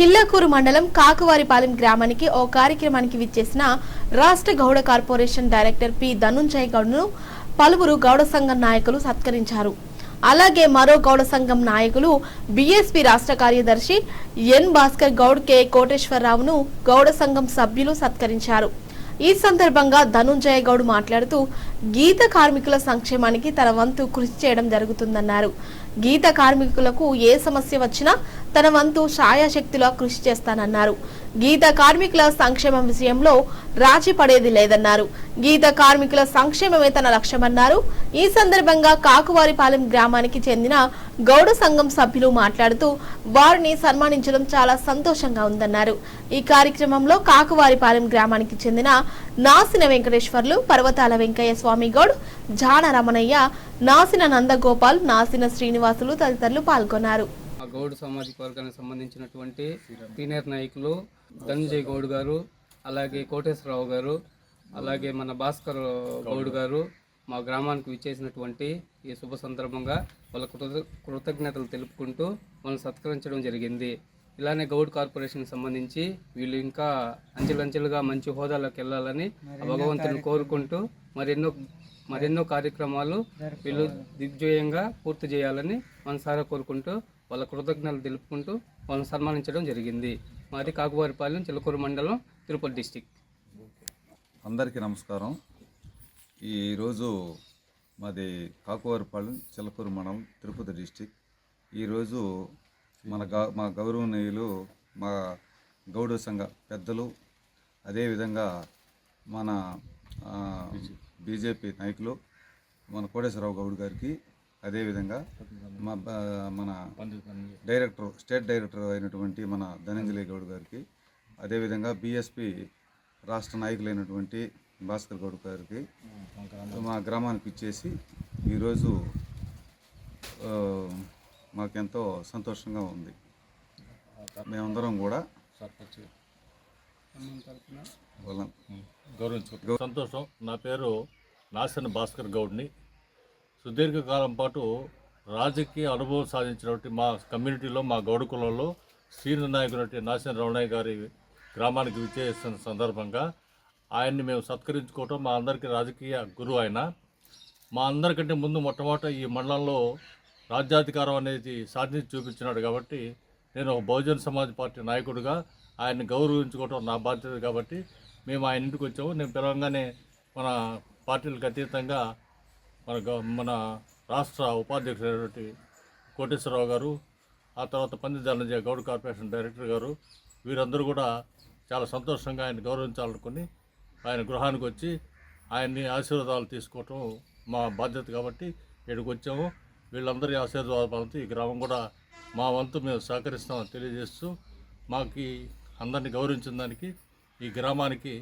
చిల్లకూరు మండలం కాకువారిపాలెం గ్రామానికి ఓ కార్యక్రమానికి విచ్చేసిన రాష్ట్ర Gouda corporation director P Dhanunjay గౌడ్ను పలువురు గౌడ సంఘం నాయకులు సత్కరించారు. అలాగే మరో గౌడ సంఘం నాయకులు బీఎస్పీ రాష్ట్ర కార్యదర్శి ఎన్ భాస్కర్ గౌడ్ కె కోటేశ్వరరావును గౌడ సంఘం సభ్యులు సత్కరించారు. ఈ సందర్భంగా ధనుంజయ గౌడ్ మాట్లాడుతూ గీత కార్మికుల సంక్షేమానికి తన వంతు కృషి చేయడం జరుగుతుందన్నారు. గీత కార్మికులకు ఏ సమస్య వచ్చినా తన వంతు ఛాయాశక్తిలో కృషి చేస్తానన్నారు. గీత కార్మికుల సంక్షేమం విషయంలో రాజీ పడేది లేదన్నారు. గీత కార్మికుల సంక్షేమమే తన లక్ష్యమన్నారు. ఈ సందర్భంగా కాకువారిపాలెం గ్రామానికి చెందిన గౌడ సంఘం సభ్యులు మాట్లాడుతూ వారిని సన్మానించడం చాలా సంతోషంగా ఉందన్నారు. ఈ కార్యక్రమంలో కాకువారిపాలెం గ్రామానికి చెందిన నాసిన వెంకటేశ్వర్లు పర్వతాల వెంకయ్య స్వామి గౌడ్ జాన రమణయ్య నాసిన నందగోపాల్ నాసిన శ్రీనివాసులు తదితరులు పాల్గొన్నారు. ఆ గౌడ్ సామాజిక వర్గానికి సంబంధించినటువంటి సీనియర్ నాయకులు ధనంజయ్ గౌడ్ గారు అలాగే కోటేశ్వరరావు గారు అలాగే మన భాస్కర్ గౌడ్ గారు మా గ్రామానికి విచ్చేసినటువంటి ఈ శుభ సందర్భంగా వాళ్ళ కృత కృతజ్ఞతలు తెలుపుకుంటూ వాళ్ళని సత్కరించడం జరిగింది. ఇలానే గౌడ్ కార్పొరేషన్కి సంబంధించి వీళ్ళు ఇంకా అంచెలంచెలుగా మంచి హోదాలోకి వెళ్ళాలని భగవంతుని కోరుకుంటూ మరెన్నో మరెన్నో కార్యక్రమాలు వీళ్ళు దిగ్విజయంగా పూర్తి చేయాలని మనసారా కోరుకుంటూ వాళ్ళ కృతజ్ఞతలు తెలుపుకుంటూ వాళ్ళని సన్మానించడం జరిగింది. మాది కాకువారిపాలెం చిలకూరు మండలం తిరుపతి డిస్టిక్. అందరికీ నమస్కారం. ఈరోజు మాది కాకువారిపాలెం చిలకూరు మండలం తిరుపతి డిస్టిక్. ఈరోజు మన గా మా గౌరవనీయులు మా గౌడ సంఘ పెద్దలు అదేవిధంగా మన ఆ, బీజేపీ నాయకులు మన కోటేశ్వరరావు గౌడ్ గారికి అదేవిధంగా మా మన డైరెక్టర్ స్టేట్ డైరెక్టర్ అయినటువంటి మన ధనంజలి గౌడ్ గారికి అదేవిధంగా బీఎస్పీ రాష్ట్ర నాయకులైనటువంటి భాస్కర్ గౌడ్ గారికి మా గ్రామానికి ఇచ్చేసి ఈరోజు మాకెంతో సంతోషంగా ఉంది. మేమందరం కూడా వాళ్ళ- గౌరవించుకుంటాం సంతోషం. నా పేరు నాసిన భాస్కర్ గౌడ్ని. సుదీర్ఘకాలం పాటు రాజకీయ అనుభవం సాధించినటువంటి మా కమ్యూనిటీలో మా గౌడ కులంలో సీనియర్ నాయకుడు నాసిన రమణయ్య గారి గ్రామానికి విచ్చేసిన సందర్భంగా ఆయన్ని మేము సత్కరించుకోవటం మా అందరికీ రాజకీయ గురువు ఆయన. మా అందరికంటే ముందు మొట్టమొదట ఈ మండలంలో రాజ్యాధికారం అనేది సాధించి చూపించినాడు కాబట్టి నేను ఒక బహుజన్ సమాజ్ పార్టీ నాయకుడిగా ఆయన్ని గౌరవించుకోవటం నా బాధ్యత కాబట్టి మేము ఆయన ఇంటికి వచ్చాము. నేను పిలవంగానే మన పార్టీలకు అతీతంగా మన గ- మన రాష్ట్ర ఉపాధ్యక్షుడైనటువంటి కోటేశ్వరరావు గారు ఆ తర్వాత పంది ధనంజయ గౌడ్ కార్పొరేషన్ డైరెక్టర్ గారు వీరందరూ కూడా చాలా సంతోషంగా ఆయన గౌరవించాలనుకుని ఆయన గృహానికి వచ్చి ఆయన్ని ఆశీర్వాదాలు తీసుకోవటం మా బాధ్యత కాబట్టి ఇక్కడికి వచ్చాము. వీళ్ళందరి ఆశీర్వాదాలతో ఈ గ్రామం కూడా మా వంతు మేము సహకరిస్తామని తెలియజేస్తూ మాకు అందరిని గౌరవించిన దానికి ఈ గ్రామానికి